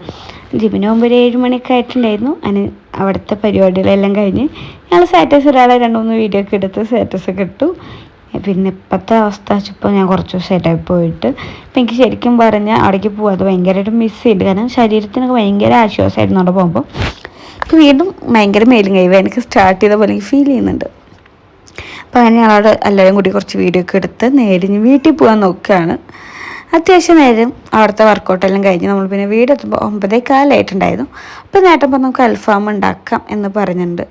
ജിമ്മിന് മുമ്പ് ഒരു ഏഴ് മണിയൊക്കെ ആയിട്ടുണ്ടായിരുന്നു. അതിന് അവിടുത്തെ പരിപാടികളെല്ലാം കഴിഞ്ഞ് ഞങ്ങൾ സ്റ്റാറ്റസ് ഒരാളെ രണ്ട് മൂന്ന് വീഡിയോ ഒക്കെ എടുത്ത് സ്റ്റാറ്റസ് ഒക്കെ ഇട്ടു. പിന്നെ ഇപ്പോഴത്തെ അവസ്ഥ വെച്ചപ്പോൾ ഞാൻ കുറച്ച് ദിവസമായിട്ടായി പോയിട്ട്. ഇപ്പം എനിക്ക് ശരിക്കും പറഞ്ഞാൽ അവിടേക്ക് പോകാതെ ഭയങ്കരമായിട്ട് മിസ് ചെയ്യുന്നുണ്ട് കാരണം ശരീരത്തിനൊക്കെ ഭയങ്കര ആശ്വാസമായിരുന്നു അവിടെ പോകുമ്പോൾ എനിക്ക് വീണ്ടും ഭയങ്കര മേലും കൈവ എനിക്ക് സ്റ്റാർട്ട് ചെയ്ത പോലെ എനിക്ക് ഫീൽ ചെയ്യുന്നുണ്ട്. അപ്പോൾ അങ്ങനെ ഞങ്ങളോട് എല്ലാവരും കൂടി കുറച്ച് വീഡിയോ ഒക്കെ എടുത്ത് നേരെ വീട്ടിൽ പോകാൻ നോക്കുകയാണ്. അത്യാവശ്യം നേരം അവിടുത്തെ വർക്കൗട്ടെല്ലാം കഴിഞ്ഞ് നമ്മൾ പിന്നെ വീടെത്തുമ്പോൾ ഒമ്പതേ കാലായിട്ടുണ്ടായിരുന്നു അപ്പോൾ നേട്ടം നമുക്ക് അൽഫാം ഉണ്ടാക്കാം എന്ന് പറഞ്ഞിട്ടുണ്ട്.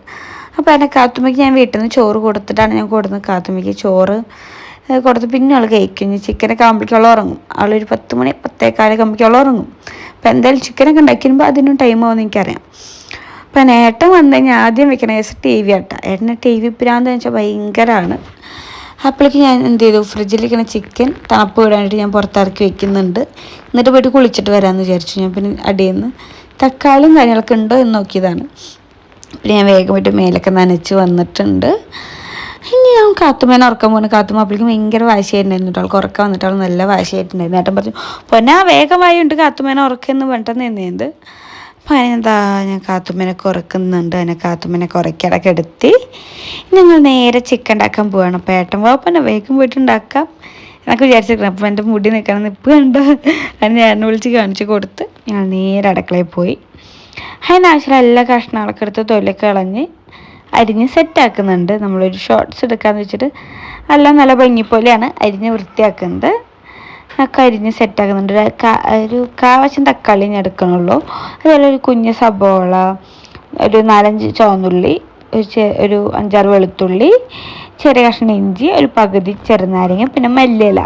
അപ്പോൾ എന്നെ കാത്തുമ്മയ്ക്ക് ഞാൻ വീട്ടിൽ നിന്ന് ചോറ് കൊടുത്തിട്ടാണ് ഞാൻ കൊടുക്കുന്നത് കാത്തുമ്മയ്ക്ക് ചോറ് കൊടുത്ത് പിന്നെ അവൾ കഴിക്കും. ചിക്കനൊക്കെ ചിക്കനൊക്കെ ആകുമ്പോഴേക്കുള്ള ഉറങ്ങും. അവളൊരു പത്ത് മണി പത്തേക്കാലൊക്കെ ആകുമ്പോഴേക്കുള്ള ഉറങ്ങും. അപ്പോൾ എന്തായാലും ചിക്കനൊക്കെ ഉണ്ടാക്കിയുമ്പോൾ അതിനും ടൈം ആവുമെന്ന് എനിക്കറിയാം. അപ്പം ഏട്ടൻ വന്നു കഴിഞ്ഞാൽ ആദ്യം വെക്കണ കേസ് ടി വി ആട്ടാ. ഏട്ടന്റെ ടി വി പ്രാന്ത് വെച്ചാൽ ഭയങ്കരമാണ് അപ്പോഴേക്ക് ഞാൻ എന്ത് ചെയ്തു? ഫ്രിഡ്ജിലിരിക്കണ ചിക്കൻ തണുപ്പ് വിടാനായിട്ട് ഞാൻ പുറത്തിറക്കി വെക്കുന്നുണ്ട്. എന്നിട്ട് പോയിട്ട് കുളിച്ചിട്ട് വരാമെന്ന് വിചാരിച്ചു. ഞാൻ പിന്നെ അടിയിൽ നിന്ന് തക്കാളിയും കാര്യങ്ങളൊക്കെ ഉണ്ടോ എന്ന് നോക്കിയതാണ്. പിന്നെ ഞാൻ വേഗം പോയിട്ട് മേലൊക്കെ നനച്ച് വന്നിട്ടുണ്ട്. ഇനി ഞാൻ കാത്തുമ്മേനെ ഉറക്കം പോകുന്നു കാത്തുമ്മ അപ്പോഴേക്കും ഭയങ്കര വാശിയായിട്ടുണ്ടായിരുന്നു അവൾക്ക് ഉറക്കം വന്നിട്ട് അവൾ നല്ല വാശിയായിട്ടുണ്ടായിരുന്നു. ഏട്ടൻ പറഞ്ഞു പൊന്നാ വേഗമായുണ്ട് കാത്തുമ്മേനെ ഉറക്കെന്ന് പറഞ്ഞിട്ട് നിന്നത് അപ്പം അതിനെന്താ ഞാൻ കാത്തുമ്മേനൊക്കെ ഉറക്കുന്നുണ്ട്. അതിനെ കാത്തുമ്മേനൊക്കെ ഉറക്കിയടക്കം എടുത്തി ഞങ്ങൾ നേരെ ചിക്കൻ ഉണ്ടാക്കാൻ പോവാണ്. അപ്പം ഏട്ടൻ കുഴപ്പമില്ല വേഗം പോയിട്ട് ഉണ്ടാക്കാം എന്നൊക്കെ വിചാരിച്ചിരിക്കണം അപ്പം എന്റെ മുടി നിൽക്കണം നിപ്പ് കണ്ടോ. അത് ഞാൻ വിളിച്ച് കാണിച്ച് കൊടുത്ത് ഞങ്ങൾ നേരെ അടുക്കളയിൽ പോയി. അതിനാവശ്യം എല്ലാ കഷ്ണങ്ങളൊക്കെ എടുത്ത് തൊലിയൊക്കെ കളഞ്ഞ് അരിഞ്ഞ് സെറ്റാക്കുന്നുണ്ട് നമ്മളൊരു ഷോർട്ട്സ് എടുക്കാന്ന് വെച്ചിട്ട് നല്ല ഭംഗി പോലെയാണ് അരിഞ്ഞ് വൃത്തിയാക്കുന്നത്. ഒക്കെ അരിഞ്ഞ് സെറ്റാക്കുന്നുണ്ട് ഒരു ഒരു കാവശം തക്കാളി ഞാൻ എടുക്കണുള്ളൂ. അതുപോലെ ഒരു കുഞ്ഞ് സബോള ഒരു നാലഞ്ച് ചുവന്നുള്ളി ഒരു ഒരു അഞ്ചാറ് വെളുത്തുള്ളി ചെറിയ കഷ്ണം ഇഞ്ചി ഒരു പകുതി ചെറുനാരങ്ങ പിന്നെ മല്ലിയില.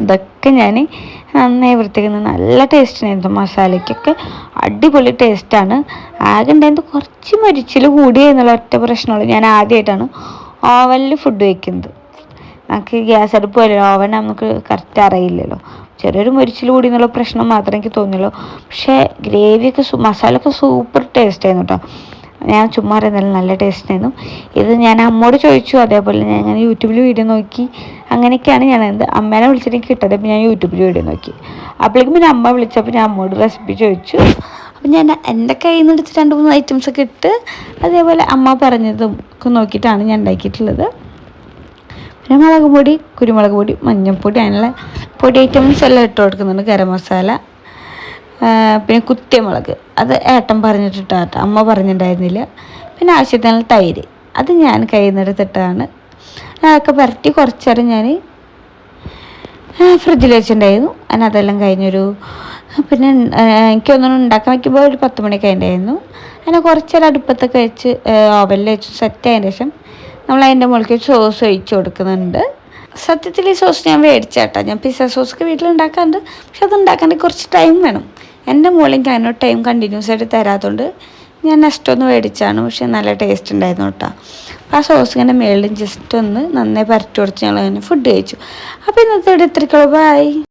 ഇതൊക്കെ ഞാൻ നന്നായി വൃത്തിക്കുന്ന നല്ല ടേസ്റ്റിനായിരുന്നു മസാലയ്ക്കൊക്കെ. അടിപൊളി ടേസ്റ്റാണ് ആകെ ഉണ്ടായത് കുറച്ച് മരിച്ചിൽ കൂടി എന്നുള്ള ഒറ്റ പ്രശ്നമുള്ളൂ ഞാൻ ആദ്യമായിട്ടാണ് ഓവനിൽ ഫുഡ് വയ്ക്കുന്നത് നമുക്ക് ഗ്യാസ് അടുപ്പ് പോലെ ഓവൻ നമുക്ക് കറക്റ്റ് അറിയില്ലല്ലോ. ചെറിയൊരു മരിച്ചിൽ കൂടി എന്നുള്ള പ്രശ്നം മാത്രമേ എനിക്ക് തോന്നിയുള്ളൂ. പക്ഷേ ഗ്രേവിയൊക്കെ മസാലയൊക്കെ സൂപ്പർ ടേസ്റ്റ് ആയിരുന്നു കേട്ടോ ഞാൻ ചുമ്മാ അറിയുന്നില്ല നല്ല ടേസ്റ്റ് ആയിരുന്നു. ഇത് ഞാൻ അമ്മോട് ചോദിച്ചു അതേപോലെ ഞാൻ അങ്ങനെ യൂട്യൂബിൽ വീഡിയോ നോക്കി. അങ്ങനെയൊക്കെയാണ് ഞാൻ എന്ത് അമ്മേനെ വിളിച്ചിട്ട് കിട്ടത് അപ്പോൾ ഞാൻ യൂട്യൂബിൽ വീഡിയോ നോക്കി. അപ്പോഴേക്കും പിന്നെ അമ്മ വിളിച്ചപ്പോൾ ഞാൻ അമ്മോട് റെസിപ്പി ചോദിച്ചു. അപ്പം ഞാൻ എന്റെ കയ്യിൽ നിന്ന് എടുത്ത് രണ്ട് മൂന്ന് ഐറ്റംസ് ഒക്കെ ഇട്ട് അതേപോലെ അമ്മ പറഞ്ഞതും ഒക്കെ നോക്കിയിട്ടാണ് ഞാൻ ഉണ്ടാക്കിയിട്ടുള്ളത്. പിന്നെ മുളക് പൊടി കുരുമുളക് പൊടി മഞ്ഞൾപ്പൊടി അതിനുള്ള പൊടി ഐറ്റംസ് എല്ലാം ഇട്ട് കൊടുക്കുന്നുണ്ട് ഗരം മസാല. പിന്നെ കുത്തിയമുളക് അത് ഏട്ടൻ പറഞ്ഞിട്ടിട്ടാട്ട അമ്മ പറഞ്ഞിട്ടുണ്ടായിരുന്നില്ല പിന്നെ ആവശ്യത്തിനുള്ള തൈര്. അത് ഞാൻ കയ്യിൽ നിന്നെടുത്തിട്ടാണ് അതൊക്കെ പുരട്ടി കുറച്ചേരം ഞാൻ ഫ്രിഡ്ജിൽ വെച്ചിട്ടുണ്ടായിരുന്നു. അതിന് അതെല്ലാം കഴിഞ്ഞൊരു പിന്നെ എനിക്കൊന്നും ഉണ്ടാക്കാൻ വയ്ക്കുമ്പോൾ ഒരു പത്ത് മണിയൊക്കെ ഉണ്ടായിരുന്നു അങ്ങനെ കുറച്ചേരം അടുപ്പത്തൊക്കെ വെച്ച് ഓവനിൽ വെച്ച് സെറ്റ് ആയതിന് ശേഷം നമ്മൾ അതിന്റെ മുകളിൽ സോസ് ഒഴിച്ചു കൊടുക്കുന്നുണ്ട്. സത്യത്തിൽ ഈ സോസ് ഞാൻ മേടിച്ചാട്ടാ. ഞാൻ പിസ്സ സോസ് വീട്ടിൽ വീട്ടിലുണ്ടാക്കാറുണ്ട് പക്ഷെ അത് ഉണ്ടാക്കാൻ കുറച്ച് ടൈം വേണം. എന്റെ മോളിൽ കനോ ടൈം കണ്ടിന്യൂസ് ആയിട്ട് തരാത്തതുകൊണ്ട് ഞാൻ നെക്സ്റ്റ് ഒന്ന് മേടിച്ചാണ്. പക്ഷെ നല്ല ടേസ്റ്റ് ഉണ്ടായിരുന്നു കേട്ടോ. ആ സോസ് ഇങ്ങനെ മേളിൽ ജസ്റ്റ് ഒന്ന് നന്നായി പരട്ടി കൊടുത്ത് ഞങ്ങൾ അങ്ങനെ ഫുഡ് കഴിച്ചു. അപ്പോൾ ഇന്നത്തെ ഇവിടെ ഇത്രയ്ക്കുള്ള ബൈ